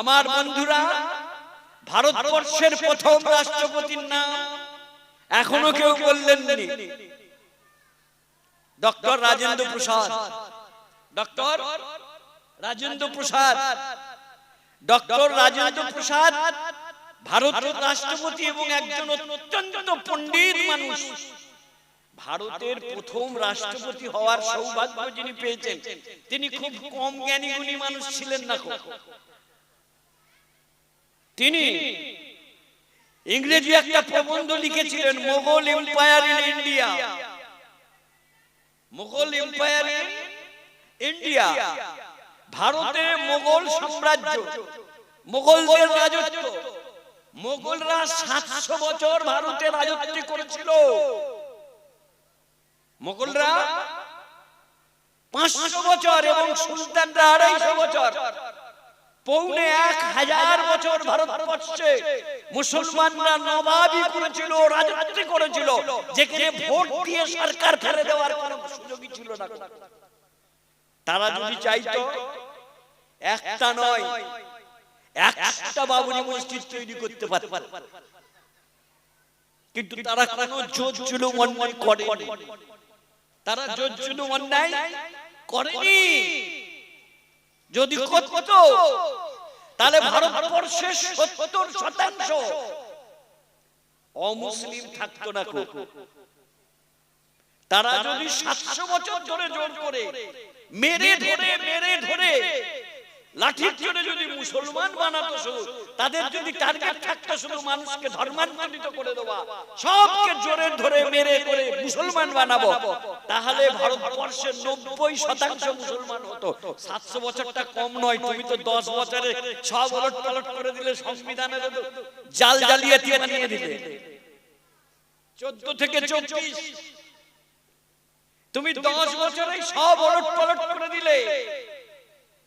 আমার বন্ধুরা, ভারতবর্ষের প্রথম রাষ্ট্রপতির নাম এখনও কেউ বললেন doctor Rajendra Prasad. Doctor Rajendra Prasad. Doctor Rajendra Prasad ভারতের রাষ্ট্রপতি এবং একজন অত্যন্ত পণ্ডিত মানুষ। ভারতের প্রথম রাষ্ট্রপতি হওয়ার সৌভাগ্য যিনি পেয়েছেন, তিনি খুব কম জ্ঞানী গুণী মানুষ ছিলেন না। তিনি ইংরেজি একটা প্রবন্ধ লিখেছিলেন Mughal empire in India Mughal empire in India ভারতে মোগল সাম্রাজ্য মোগলদের রাজত্ব। মোগলরা সাতশো বছর ভারতে রাজত্ব করেছিল। মোগলরা পাঁচশো বছর এবং সুলতানরা আড়াইশো বছর। পৌনে এক হাজার বছর ভারতবর্ষে মুসলমানরা নবাবি করেছিল রাজত্ব করেছিল যেখানে ভোট দিয়ে সরকার ফেলে দেওয়ার কোনো সুযোগই ছিল না তারা যদি চাইতো একটা নয় একটা বাবুরি মসজিদ তৈরি করতে পারত। কিন্তু তারা কোনো জোর জুলুম অন্যায় করেনি। তারা জোর জুলুম অন্যায় করেনি। যদি করত তাহলে ভারতবর্ষের সত্তর শতাংশ অমুসলিম থাকতো না তারা যদি সাতশো বছর ধরে জোর করে মেরে ধরে মেরে ধরে লাঠির জোরে যদি মুসলমান বানাতো শুধু তাদের যদি টার্গেট থাকতো শুধু মানুষকে ধর্মান্তরিত করে দেওয়া সবকে জোরে ধরে মেরে করে মুসলমান বানাবো। তাহলে ভারতবর্ষের নব্বই শতাংশ মুসলমান হতো। সাতশো বছরটা কম নয় তুমি তো দশ বছরে সব ওলট পালট করে দিলে সংবিধানের জাল জালিয়াতি বানিয়ে দিলে। চোদ্দ থেকে চব্বিশ। তুমি দশ বছরে সব ওলট পালট করে দিলে।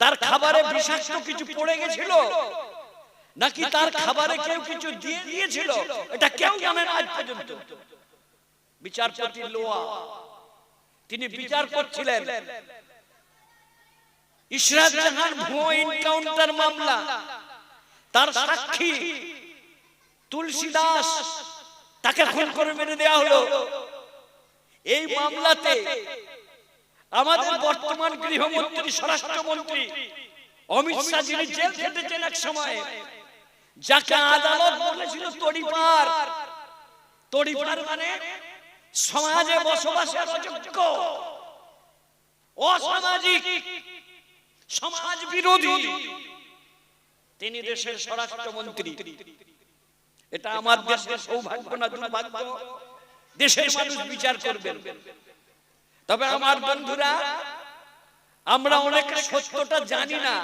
তার খাবারে বিষাক্ত কিছু পড়ে গেছিল? নাকি তার খাবারে কেউ কিছু দিয়ে দিয়েছিল? এটা কেউ জানে না আজ পর্যন্ত। বিচারপতি লোয়া। তিনি বিচার করছিলেন। ইশরাত জাহান ভুয়ো এনকাউন্টার মামলা। তার সাক্ষী তুলসী দাস তাকে খুন করে মেরে দেওয়া হলো। এই মামলাতে আমাদের বর্তমান গৃহমন্ত্রী স্বরাষ্ট্রমন্ত্রী অমিত শাহ যিনি জেল খেটেছেন এক সময় যাকে আদালত বলেছিল তড়িপার তড়িপার মানে সমাজে বসবাসের অযোগ্য। অসামাজিক। সমাজ বিরোধী। তিনি দেশের স্বরাষ্ট্রমন্ত্রী। এটা আমার দেশের সৌভাগ্য না দুর্ভাগ্য? দেশের মানুষ বিচার করবেন। তবে আমার বন্ধুরা আমরা অনেক সত্যটা জানি না।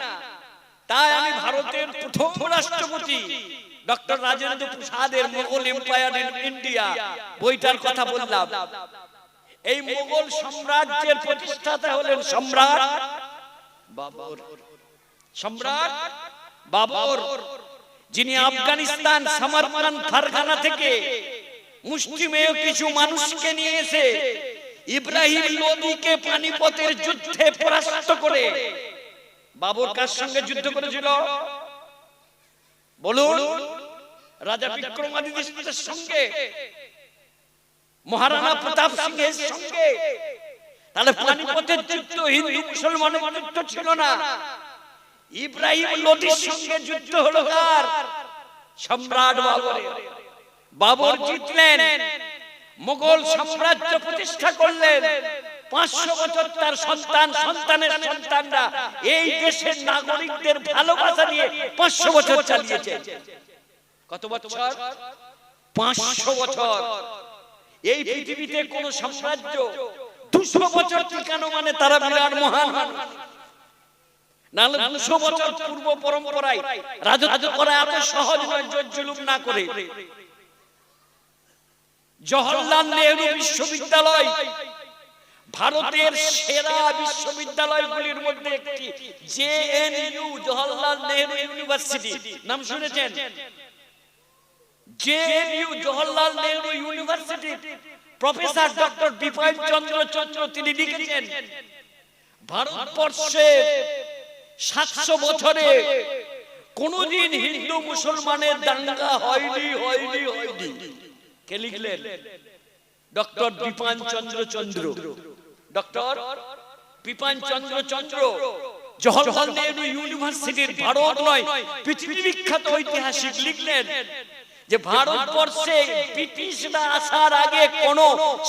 তাই আমি ভারতের প্রথম রাষ্ট্রপতি ডক্টর রাজেন্দ্র প্রসাদের মোগল এম্পায়ার ইন ইন্ডিয়া বইটার কথা বললাম। এই মোগল সাম্রাজ্যের প্রতিষ্ঠাতা হলেন সম্রাট বাবর। সম্রাট বাবর। যিনি আফগানিস্তান সামারকান ফারগানা থেকে মুসলিমেয় কিছু মানুষকে নিয়ে এসে ইব্রাহিম লোদিকে পানিপথের যুদ্ধে পরাস্ত করে বাবর কার সঙ্গে যুদ্ধ করেছিল? বলুন, রাজা বিক্রমাদিত্যের সঙ্গে, মহারানা প্রতাপ সিংহের সঙ্গে। তাহলে পানিপথের যুদ্ধ হিন্দু মুসলমানের যুদ্ধ ছিল না। ইব্রাহিম লোদির সঙ্গে যুদ্ধ হলো কার? সম্রাট বাবরের। বাবর জিতলেন। মোগল সাম্রাজ্য প্রতিষ্ঠা করলেন। পাঁচশো বছর তার সন্তান, সন্তানের সন্তানরা এই দেশের নাগরিকদের ভালোবাসা নিয়ে পাঁচশো বছর চালিয়েছে। কত বছর? পাঁচশো বছর। এই পৃথিবীতে কোন সাম্রাজ্য দুশো বছর টিকানো মানে তারা বিরাট মহান। দুশো বছর পূর্ব পরম্পরায় রাজত্ব করা এত সহজ নয় জোর না করে। জওহরলাল নেহরু বিশ্ববিদ্যালয়। ভারতের সেরা বিশ্ববিদ্যালয়গুলির মধ্যে একটি। JNU Jawaharlal Nehru university. নাম শুনেছেন? JNU Jawaharlal Nehru university. Professor doctor Bipin Chandra Chandra তিনি লিখেছেন ভারতবর্ষে সাতশো বছরে কোনদিন হিন্দু মুসলমানের দাঙ্গা হয়নি হয়নি হয়নি। কে লিখলেন ডক্টর বিপান চন্দ্র চন্দ্র ডক্টর বিপান চন্দ্র চন্দ্র জওহরলাল নেহরু ইউনিভার্সিটির ভারত নয় পৃথিবী বিখ্যাত ঐতিহাসিক লিখলেন যে ভারতবর্ষে ব্রিটিশরা আসার আগে কোন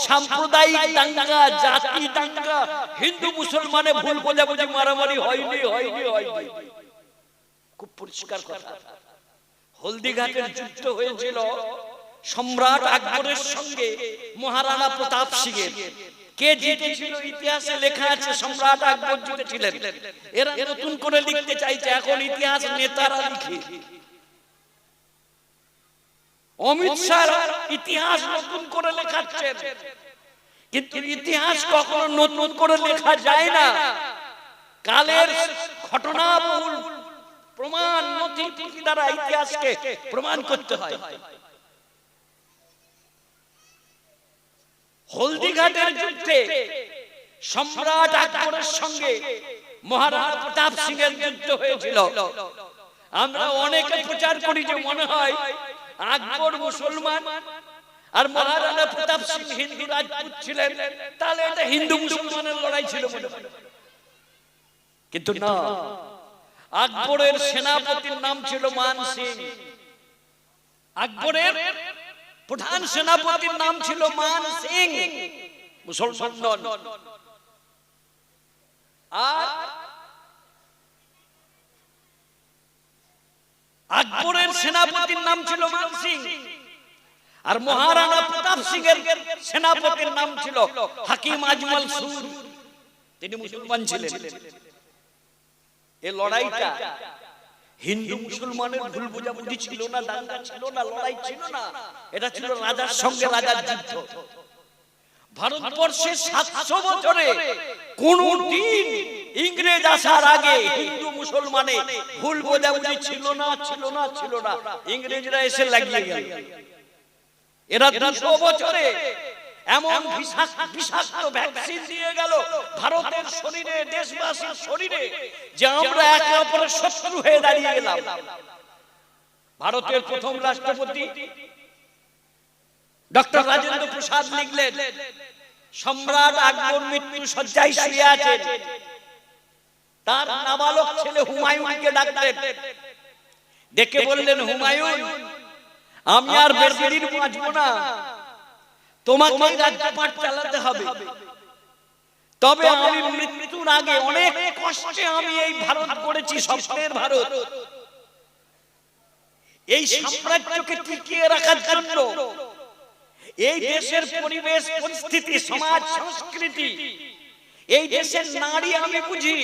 সাম্প্রদায়িক দাঙ্গা জাতি দাঙ্গা হিন্দু মুসলমানে ভুল বোঝাবুঝি মারামারি হয়নি হয়নি হয়নি খুব পরিষ্কার কথা। হলদিঘাটের যুদ্ধ হয়েছিল সম্রাট আকবরের সঙ্গে মহারানা প্রতাপ সিং এর কে জিতেছিল ইতিহাসে লেখা আছে, সম্রাট আকবর জিতেছিলেন। এরা নতুন করে লিখতে চাইছে, এখন ইতিহাস নেতারা লিখে। অমিত শাহ ইতিহাস নতুন করে লেখাচ্ছেন। কিন্তু ইতিহাস কখনো নতুন করে লেখা যায় না। কালের ঘটনা প্রমাণ নথি দ্বারা ইতিহাসকে প্রমাণ করতে হয়। হলদিঘাটের যুদ্ধে সম্রাট আকবরের সঙ্গে মহারাজা প্রতাপ সিং এর যুদ্ধ হয়েছিল আমরা অনেকে প্রচার করি যে মনে হয় আকবর মুসলমান আর মহারাজা প্রতাপ সিং হিন্দু রাজপুত ছিলেন তাহলে এটা হিন্দু মুসলমানের লড়াই ছিল মনে। কিন্তু না আকবরের সেনাপতির নাম ছিল মান সিং আকবরের প্রধান সেনাপতির নাম ছিল মান সিং মুসলমান আর আকবরের সেনাপতির নাম ছিল মান সিং, আর মহারানা প্রতাপ সিং এর সেনাপতির নাম ছিল হাকিম আজমল সুর। তিনি মুসলমান ছিলেন। এই লড়াইটা হিন্দু মুসলমানের ভুল বোঝাবুঝি ছিল না দাঙ্গা ছিল না লড়াই ছিল না। এটা ছিল রাজার সঙ্গে রাজার যুদ্ধ। ভারতবর্ষে সাতশো বছরে কোন দিন ইংরেজ আসার আগে হিন্দু মুসলমানে ভুল বোঝাবুঝি ছিল না ছিল না ছিল না। ইংরেজরা এসে লাগিয়ে গেল। এরা দুশো বছরে এমন বিষাক্ত ভ্যাকসিন দিয়ে গেল ভারতের শরীরে দেশবাসীর শরীরে যে আমরা একে অপরের শত্রু হয়ে দাঁড়িয়ে গেলাম ভারতের প্রথম রাষ্ট্রপতি ডক্টর রাজেন্দ্র প্রসাদ লিখলেন সম্রাট আকবর মৃত্যু শয্যায় শুয়ে আছেন। তার নাবালক ছেলে হুমায়ুনকে ডাকলেন। ডেকে বললেন হুমায়ুন আমি আর দিন বাঁচবো না। তোমাকে রাজ্যপাট চালাতে হবে। তবে আমি মৃত্যুর আগে অনেক কষ্টে আমি এই ভারত করেছি স্বপ্নের ভারত। এই সাম্রাজ্যকে টিকিয়ে রাখার জন্য এই দেশের পরিবেশ পরিস্থিতি সমাজ সংস্কৃতি। এই দেশের নারী আমি বুঝি।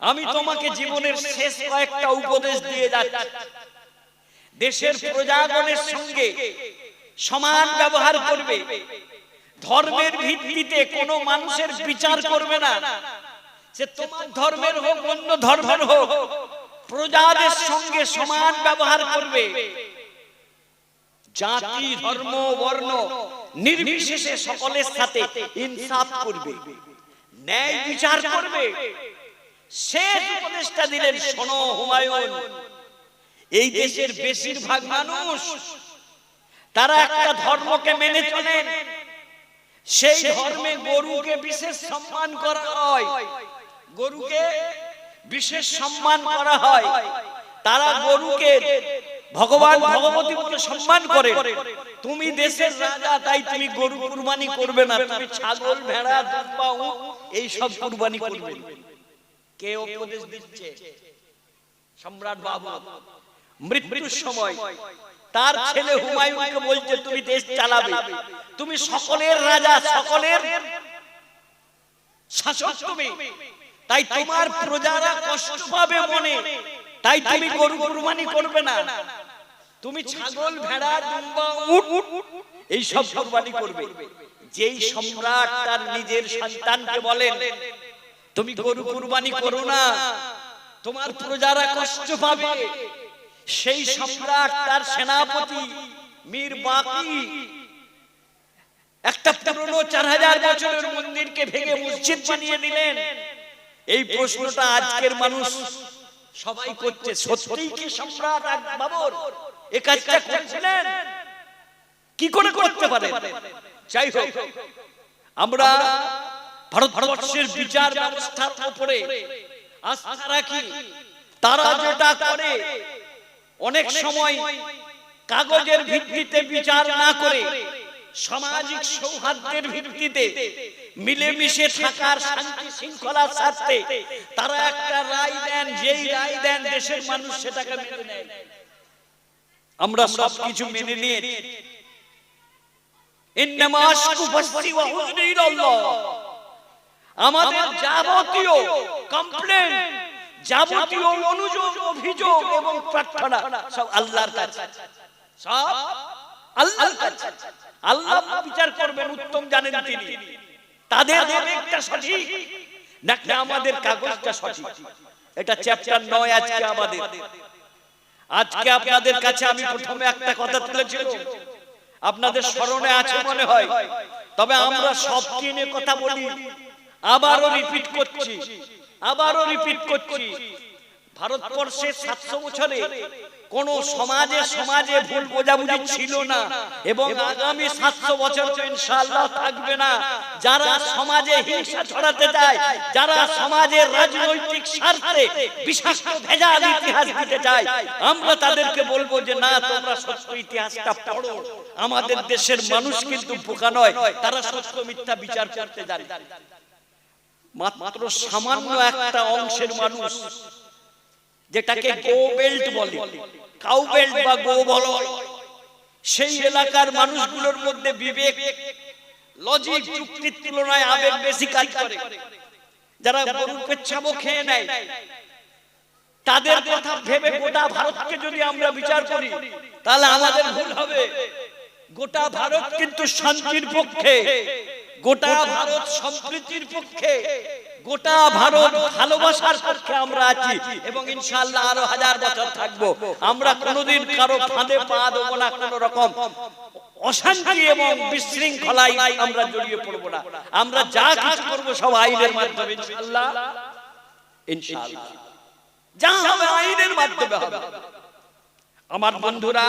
আমি তোমাকে জীবনের শেষ কয়েকটা উপদেশ দিয়ে যাচ্ছি। দেশের প্রজাগণের সঙ্গে সমান ব্যবহার করবে। ধর্মের ভিত্তিতে কোনো মানুষের বিচার করবে না। সে তোমার ধর্মের হোক অন্য ধর্মের হোক প্রজাদের সঙ্গে সমান ব্যবহার করবে। জাতি ধর্ম বর্ণ নির্বিশেষে সকলের সাথে ইনসাফ করবে। ন্যায় বিচার করবে। শেষ উপদেশটা দিলেন শোনো হুমায়ুন। এই দেশের বেশিরভাগ মানুষ তারা একটা ধর্মকে মেনে চলেন। সেই ধর্মে গরুকে বিশেষ সম্মান করা হয়। গরুকে বিশেষ সম্মান করা হয়। তারা গরুকে ভগবান ভগবতী বলে সম্মান করে। তুমি দেশের রাজা তাই তুমি গরু কুরবানি করবে না। তুমি ছাগল ভেড়া দুম্বা উট এই সব কুরবানি করবে। কে উপদেশ দিচ্ছে? সম্রাট বাবু মৃত্যুর সময়। তার ছেলে হুমায়ুনকে বলছে, তুমি দেশ চালাবে। তুমি সকলের রাজা, সকলের শাসক তুমি। তাই তোমার প্রজারা কষ্ট পাবে মনে। তাই তুমি গরু কুরবানি করবে না। তুমি ছাগল, ভেড়া, দুম্বা, উট, এই সব কুরবানি করবে। যেই সম্রাট তার নিজের সন্তানকে বলেন, তুমি গরু কুরবানি করো না। তোমার প্রজারা কষ্ট পাবে। সেই সম্রাট তার সেনাপতি মীর বাকি। একটা পুরনো চার হাজার বছরের মন্দিরকে ভেঙে মসজিদ বানিয়ে দিলেন। এই প্রশ্নটা আজকের মানুষ সবাই করছে। সত্যিই কি সম্রাট বাবর? এ কাজটা করছিলেন? কি করে করতে পারে যাই হোক আমরা ভারতবর্ষের বিচার ব্যবস্থার উপরে আস্থা রাখি। তারা যেটা করে অনেক সময় কাগজের ভিত্তিতে বিচার না করে সামাজিক সৌহার্দ্যের ভিত্তিতে মিলেমিশে থাকার শান্তি শৃঙ্খলার স্বার্থে তারা একটা রায় দেন যেই রায় দেন দেশের মানুষ সেটাকে মেনে নেয়। আমরা সব কিছু মেনে নিয়ে আমাদের যাবতীয় কমপ্লেন যাবতীয় অনুযোগ, অভিযোগ এবং প্রার্থনা সব আল্লাহর কাছে। সব আল্লাহর কাছে। আল্লাহ বিচার করবেন, উত্তম জানেন তিনি। তাদের আবেগটা সঠিক, নাকি আমাদের কাগজটা সঠিক? এটা চ্যাপ্টার নয় আজকে আমাদের। আজকে আপনাদের কাছে আমি প্রথমে একটা কথা তুলেছিলাম। আপনাদের স্মরণে আছে মনে হয়। তবে আমরা সব কিনে কথা বলি। আবারও রিপিট করছি। আবারও রিপিট করছি। ভারতবর্ষে সাতশো বছরে কোন সমাজে সমাজে ভুল বোঝাবুঝি ছিল না এবং আগামী সাতশো বছর ইনশাআল্লাহ থাকবে না। যারা সমাজে হিংসা ছড়াতে চায়, যারা সমাজের রাজনৈতিক স্বার্থে বিষাক্ত, ভেজাল ইতিহাস দিতে চায়, আমরা তাদেরকে বলব যে, না, তোমরা সত্য ইতিহাসটা পড়ো। আমাদের দেশের মানুষ কিন্তু বোকা নয়, তারা সত্য মিথ্যা বিচার করতে জানে। মাত্র সামান্য একটা অংশের মানুষ যেটাকে গো বেল্ট বলে কাউ বেল্ট বা গো বলো সেই এলাকার মানুষগুলোর মধ্যে বিবেক লজিক যুক্তির তুলনায় আবেগ বেশি কাজ করে। যারা গরুর পেচ্ছাবো খেয়ে নেয়। তাদের কথা ভেবে গোটা ভারতকে যদি আমরা বিচার করি তাহলে আমাদের ভুল হবে। গোটা ভারত কিন্তু শান্তির পক্ষে। গোটা ভারত সম্প্রীতির পক্ষে গোটা ভারত ভালোবাসার পক্ষে আমরা আছি এবং ইনশাআল্লাহ আরও হাজার বছর থাকব। আমরা কোনোদিন কারও ফাঁদে পা দেবো না কোনো রকম। অশান্তি এবং বিশৃঙ্খলায় আমরা জড়িয়ে পড়ব না। আমরা যা কিছু করব সব আইনের মাধ্যমে ইনশাআল্লাহ। ইনশাআল্লাহ। যা হবে আইনের মাধ্যমে হবে। আমার বন্ধুরা